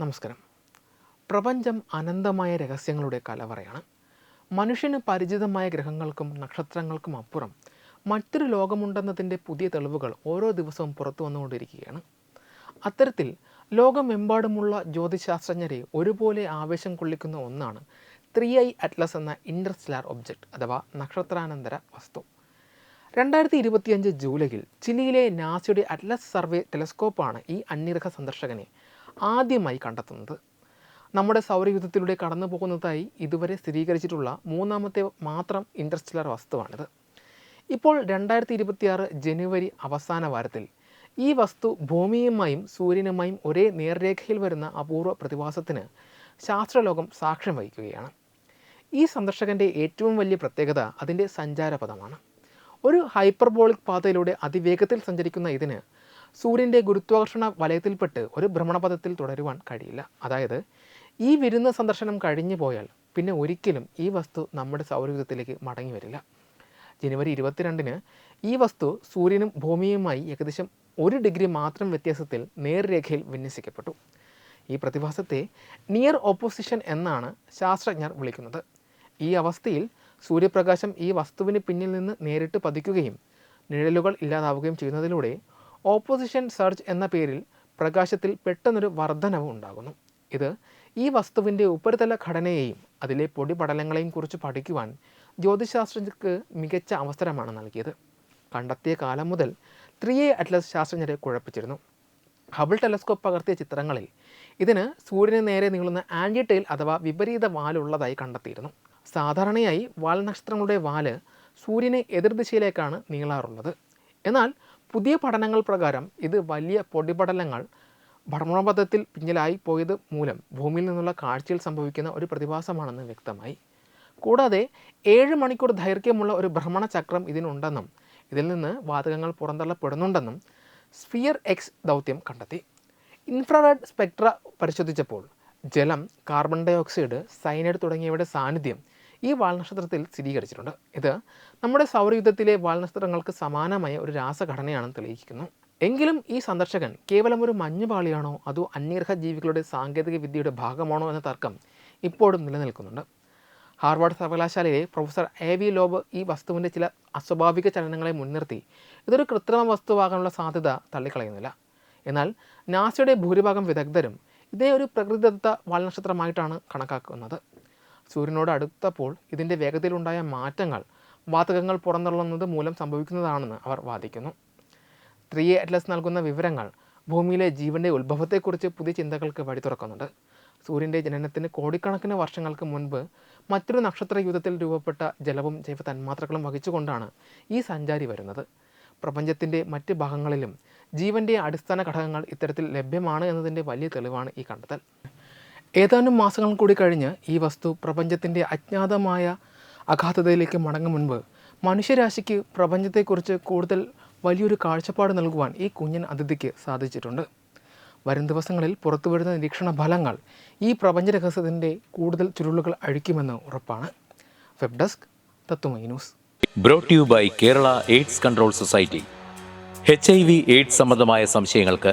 നമസ്കാരം. പ്രപഞ്ചം അനന്തമായ രഹസ്യങ്ങളുടെ കലവറയാണ്. മനുഷ്യന് പരിചിതമായ ഗ്രഹങ്ങൾക്കും നക്ഷത്രങ്ങൾക്കും അപ്പുറം മറ്റൊരു ലോകമുണ്ടെന്നതിന്റെ പുതിയ തെളിവുകൾ ഓരോ ദിവസവും പുറത്തു വന്നുകൊണ്ടിരിക്കുകയാണ്. അത്തരത്തിൽ ലോകമെമ്പാടുമുള്ള ജ്യോതിശാസ്ത്രജ്ഞരെ ഒരുപോലെ ആവേശം കൊള്ളിക്കുന്ന ഒന്നാണ് ത്രീ ഐ അറ്റ്ലസ് എന്ന ഇന്റർസ്റ്റാർ ഒബ്ജക്റ്റ് അഥവാ നക്ഷത്രാനന്തര വസ്തു. രണ്ടായിരത്തി ഇരുപത്തിയഞ്ച് ജൂലൈയിൽ ചിലിയിലെ നാസയുടെ അറ്റ്ലസ് സർവേ ടെലസ്കോപ്പാണ് ഈ അന്യഗ്രഹ സന്ദർശകനെ ആദ്യമായി കണ്ടെത്തുന്നത്. നമ്മുടെ സൗരയൂഥത്തിലൂടെ കടന്നു പോകുന്നതായി ഇതുവരെ സ്ഥിരീകരിച്ചിട്ടുള്ള മൂന്നാമത്തെ മാത്രം ഇന്റർസ്റ്റലർ വസ്തുവാണിത്. ഇപ്പോൾ രണ്ടായിരത്തി ഇരുപത്തിയാറ് ജനുവരി അവസാന വാരത്തിൽ ഈ വസ്തു ഭൂമിയുമായും സൂര്യനുമായും ഒരേ നേർരേഖയിൽ വരുന്ന അപൂർവ പ്രതിഭാസത്തിന് ശാസ്ത്രലോകം സാക്ഷ്യം വഹിക്കുകയാണ്. ഈ സന്ദർശകന്റെ ഏറ്റവും വലിയ പ്രത്യേകത അതിന്റെ സഞ്ചാരപഥമാണ്. ഒരു ഹൈപ്പർബോളിക് പാതയിലൂടെ അതിവേഗത്തിൽ സഞ്ചരിക്കുന്ന ഇതിന് സൂര്യന്റെ ഗുരുത്വാകർഷണ വലയത്തിൽപ്പെട്ട് ഒരു ഭ്രമണപഥത്തിൽ തുടരുവാൻ കഴിയില്ല. അതായത് ഈ വിരുന്ന സന്ദർശനം കഴിഞ്ഞു പോയാൽ പിന്നെ ഒരിക്കലും ഈ വസ്തു നമ്മുടെ സൗരയൂഥത്തിലേക്ക് മടങ്ങി വരില്ല. ജനുവരി ഇരുപത്തിരണ്ടിന് ഈ വസ്തു സൂര്യനും ഭൂമിയുമായി ഏകദേശം ഒരു ഡിഗ്രി മാത്രം വ്യത്യാസത്തിൽ നേർരേഖയിൽ വിന്യസിക്കപ്പെട്ടു. ഈ പ്രതിഭാസത്തെ നിയർ ഓപ്പോസിഷൻ എന്നാണ് ശാസ്ത്രജ്ഞർ വിളിക്കുന്നത്. ഈ അവസ്ഥയിൽ സൂര്യപ്രകാശം ഈ വസ്തുവിന് പിന്നിൽ നിന്ന് നേരിട്ട് പതിക്കുകയും നിഴലുകൾ ഇല്ലാതാവുകയും ചെയ്യുന്നതിലൂടെ ഓപ്പോസിഷൻ സർജ് എന്ന പേരിൽ പ്രകാശത്തിൽ പെട്ടെന്നൊരു വർധനവ് ഉണ്ടാകുന്നു. ഇത് ഈ വസ്തുവിന്റെ ഉപരിതല ഘടനയെയും അതിലെ പൊടിപടലങ്ങളെയും കുറിച്ച് പഠിക്കുവാൻ ജ്യോതിശാസ്ത്രജ്ഞർക്ക് മികച്ച അവസരമാണ് നൽകിയത്. കണ്ടെത്തിയ കാലം മുതൽ ത്രീ എ അറ്റ്ലസ് ശാസ്ത്രജ്ഞരെ കുഴപ്പിച്ചിരുന്നു. ഹബിൾ ടെലസ്കോപ്പ് പകർത്തിയ ചിത്രങ്ങളിൽ ഇതിന് സൂര്യന് നേരെ നീളുന്ന ആന്റി ടെയിൽ അഥവാ വിപരീത വാലുള്ളതായി കണ്ടെത്തിയിരുന്നു. സാധാരണയായി വാൽ നക്ഷത്രങ്ങളുടെ വാൽ സൂര്യനെ എതിർദിശയിലേക്കാണ് നീളാറുള്ളത്. എന്നാൽ പുതിയ പഠനങ്ങൾ പ്രകാരം ഇത് വലിയ പൊടിപടലങ്ങൾ ഭ്രമണപഥത്തിൽ പിന്നിലായി പോയത് മൂലം ഭൂമിയിൽ നിന്നുള്ള കാഴ്ചയിൽ സംഭവിക്കുന്ന ഒരു പ്രതിഭാസമാണെന്ന് വ്യക്തമായി. കൂടാതെ ഏഴ് മണിക്കൂർ ദൈർഘ്യമുള്ള ഒരു ഭ്രമണചക്രം ഇതിനുണ്ടെന്നും ഇതിൽ നിന്ന് വാതകങ്ങൾ പുറന്തള്ളപ്പെടുന്നുണ്ടെന്നും സ്ഫിയർ എക്സ് ദൗത്യം കണ്ടെത്തി. ഇൻഫ്രാറെഡ് സ്പെക്ട്ര പരിശോധിച്ചപ്പോൾ ജലം കാർബൺ ഡയോക്സൈഡ് സൈനൈഡ് തുടങ്ങിയവയുടെ സാന്നിധ്യം ഈ വാൽനക്ഷത്രത്തിൽ സ്ഥിരീകരിച്ചിട്ടുണ്ട് ഇത് നമ്മുടെ സൗരയുദ്ധത്തിലെ വാൽനക്ഷത്രങ്ങൾക്ക് സമാനമായ ഒരു രാസഘടനയാണെന്ന് തെളിയിക്കുന്നു. എങ്കിലും ഈ സന്ദർശകൻ കേവലം ഒരു മഞ്ഞുപാളിയാണോ അതോ അന്യഗ്രഹ ജീവികളുടെ സാങ്കേതിക വിദ്യയുടെ ഭാഗമാണോ എന്ന തർക്കം ഇപ്പോഴും നിലനിൽക്കുന്നുണ്ട്. ഹാർവാർഡ് സർവകലാശാലയിലെ പ്രൊഫസർ എ വി ലോബ് ഈ വസ്തുവിന്റെ ചില അസ്വാഭാവിക ചലനങ്ങളെ മുൻനിർത്തി ഇതൊരു കൃത്രിമ വസ്തുവാകാനുള്ള സാധ്യത തള്ളിക്കളയുന്നില്ല. എന്നാൽ നാസയുടെ ഭൂരിഭാഗം വിദഗ്ധരും ഇതേ ഒരു പ്രകൃതിദത്ത വാൽനക്ഷത്രമായിട്ടാണ് കണക്കാക്കുന്നത്. സൂര്യനോട് അടുത്തപ്പോൾ ഇതിന്റെ വേഗതയിലുണ്ടായ മാറ്റങ്ങൾ വാതകങ്ങൾ പുറന്തള്ളുന്നത് മൂലം സംഭവിക്കുന്നതാണെന്ന് അവർ വാദിക്കുന്നു. ത്രീ അറ്റ്ലസ് നൽകുന്ന വിവരങ്ങൾ ഭൂമിയിലെ ജീവന്റെ ഉത്ഭവത്തെക്കുറിച്ച് പുതിയ ചിന്തകൾക്ക് വഴി തുറക്കുന്നുണ്ട്. സൂര്യന്റെ ജനനത്തിന് കോടിക്കണക്കിന് വർഷങ്ങൾക്ക് മുൻപ് മറ്റൊരു നക്ഷത്ര യുദ്ധത്തിൽ രൂപപ്പെട്ട ജലവും ജൈവ തന്മാത്രകളും വഹിച്ചുകൊണ്ടാണ് ഈ സഞ്ചാരി വരുന്നത്. പ്രപഞ്ചത്തിന്റെ മറ്റ് ഭാഗങ്ങളിലും ജീവന്റെ അടിസ്ഥാന ഘടകങ്ങൾ ഇത്തരത്തിൽ ലഭ്യമാണ് എന്നതിന്റെ വലിയ തെളിവാണ് ഈ കണ്ടെത്തൽ. ഏതാനും മാസങ്ങൾ കൂടി കഴിഞ്ഞ് ഈ വസ്തു പ്രപഞ്ചത്തിന്റെ അജ്ഞാതമായ അഗാധതയിലേക്ക് മടങ്ങും മുൻപ് മനുഷ്യരാശിക്ക് പ്രപഞ്ചത്തെക്കുറിച്ച് കൂടുതൽ വലിയൊരു കാഴ്ചപ്പാട് നൽകുവാൻ ഈ കുഞ്ഞൻ അതിഥിക്ക് സാധിച്ചിട്ടുണ്ട്. വരും ദിവസങ്ങളിൽ പുറത്തു വരുന്ന നിരീക്ഷണ ഫലങ്ങൾ ഈ പ്രപഞ്ച രഹസ്യത്തിന്റെ കൂടുതൽ ചുരുളുകൾ അഴിക്കുമെന്ന് ഉറപ്പാണ്. Web desk Tatvamayi news. Brought you by Kerala AIDS control society H I V AIDS സംബന്ധമായ സംശയങ്ങൾക്ക്